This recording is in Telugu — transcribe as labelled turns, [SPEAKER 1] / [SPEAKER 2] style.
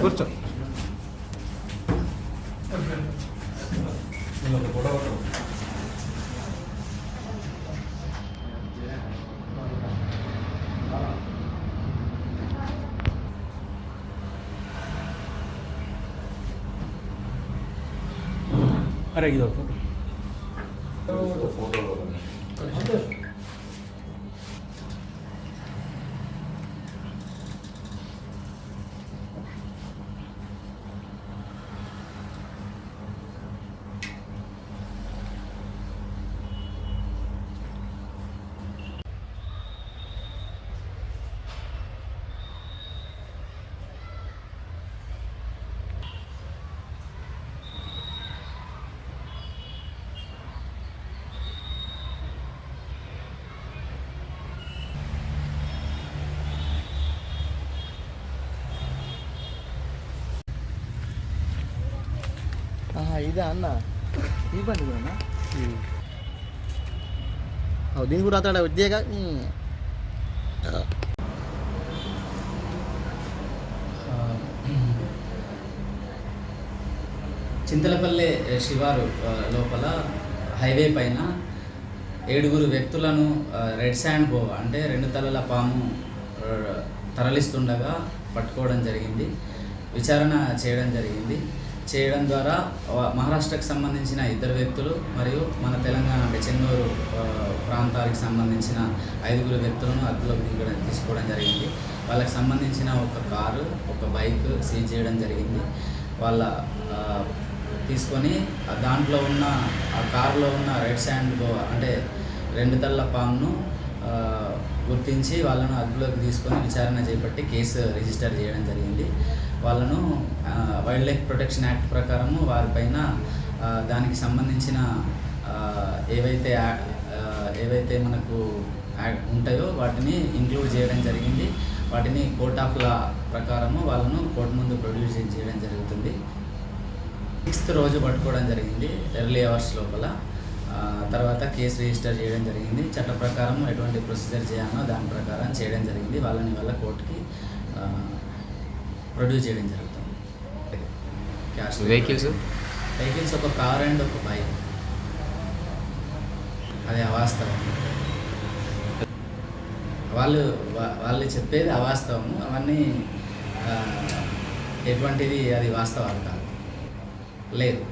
[SPEAKER 1] 그렇죠.
[SPEAKER 2] 아래 기다려. ఇదా అన్న? ఈ బండి కూడా దీని కూడా అతడ ఉద్యోగ?
[SPEAKER 3] చింతలపల్లె శివారు లోపల హైవే పైన ఏడుగురు వ్యక్తులను రెడ్ శాండ్ బోవ అంటే రెండు తలల పాము తరలిస్తుండగా పట్టుకోవడం జరిగింది. విచారణ చేయడం జరిగింది. చేయడం ద్వారా మహారాష్ట్రకు సంబంధించిన ఇద్దరు వ్యక్తులు మరియు మన తెలంగాణ అంటే చెన్నూరు ప్రాంతానికి సంబంధించిన ఐదుగురు వ్యక్తులను అదుపులోకి దిగడం తీసుకోవడం జరిగింది. వాళ్ళకి సంబంధించిన ఒక కారు ఒక బైక్ సీజ్ చేయడం జరిగింది. వాళ్ళ తీసుకొని దాంట్లో ఉన్న ఆ కారులో ఉన్న రెడ్ శాండ్ గోవా అంటే రెండు తల్ల పామును గుర్తించి వాళ్ళను అదుపులోకి తీసుకొని విచారణ చేపట్టి కేసు రిజిస్టర్ చేయడం జరిగింది. వాళ్ళను వైల్డ్ లైఫ్ ప్రొటెక్షన్ యాక్ట్ ప్రకారము వారిపైన దానికి సంబంధించిన ఏవైతే ఏవైతే మనకు యాడ్ ఉంటాయో వాటిని ఇంక్లూడ్ చేయడం జరిగింది. వాటిని కోర్ట్ ఆఫ్ లా ప్రకారము వాళ్ళను కోర్టు ముందు ప్రొడ్యూస్ చేయడం జరుగుతుంది. సిక్స్త్ రోజు పట్టుకోవడం జరిగింది ఎర్లీ అవర్స్ లోపల. తర్వాత కేసు రిజిస్టర్ చేయడం జరిగింది. చట్ట ప్రకారం ఎటువంటి ప్రొసీజర్ చేయాలో దాని ప్రకారం చేయడం జరిగింది. వాళ్ళని వాళ్ళ కోర్టుకి ప్రొడ్యూస్ చేయడం జరుగుతుంది. క్యాష్
[SPEAKER 1] వెహికల్స్
[SPEAKER 3] వెహికల్స్ ఒక కార్ అండ్ ఒక బైక్ అది అవాస్తవం. వాళ్ళు వాళ్ళు చెప్పేది అవాస్తవము. అవన్నీ ఎటువంటిది అది వాస్తవాలు కాదు. లేదు.